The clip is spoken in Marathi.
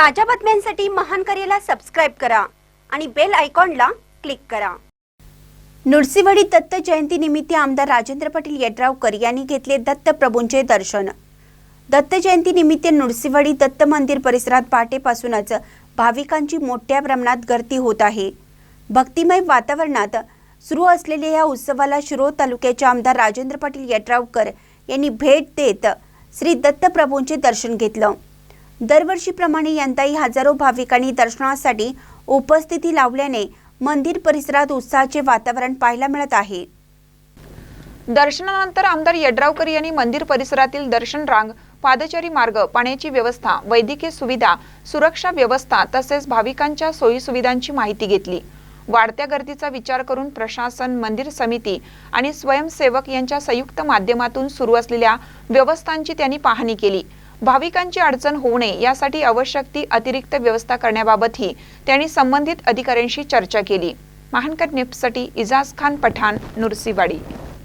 ताज्या बातम्यांसाठी महान करेला सबस्क्राईब करा आणि बेल आयकॉनला क्लिक करा. नृसिंहवाडी दत्त जयंती निमित्त आमदार राजेंद्र पाटील येड्रावकर यांनी घेतले दत्त प्रभूंचे दर्शन. दत्त जयंती निमित्त नृसिंहवाडी दत्त मंदिर परिसरात पहाटेपासूनच भाविकांची मोठ्या प्रमाणात गर्दी होत आहे. भक्तिमय वातावरणात सुरू असलेल्या या उत्सवाला शिरोळ तालुक्याचे आमदार राजेंद्र पाटील येड्रावकर यांनी भेट देत श्री दत्त प्रभूंचे दर्शन घेतलं. दरवर्षीप्रमाणे यंदाही हजारो भाविकांनी दर्शनासाठी उपस्थिती लावल्याने मंदिर परिसरात उत्साहाचे वातावरण पाहायला मिळत आहे. दर्शनानंतर आमदार यड्रावकर यांनी मंदिर परिसरातील दर्शन रांग पादचारी मार्ग पाण्याची व्यवस्था वैद्यकीय सुविधा सुरक्षा व्यवस्था तसेच भाविकांच्या सोयी सुविधांची माहिती घेतली. वाढत्या गर्दीचा विचार करून प्रशासन मंदिर समिती आणि स्वयंसेवक यांच्या संयुक्त माध्यमातून सुरू असलेल्या व्यवस्थांची त्यांनी पाहणी केली. भाविकांची अडचण होऊ नये यासाठी आवश्यक ती अतिरिक्त व्यवस्था करण्याबाबतही त्यांनी संबंधित अधिकाऱ्यांशी चर्चा केली. महानकर निफ्टसाठी इजाज खान पठाण नुरसीवाडी.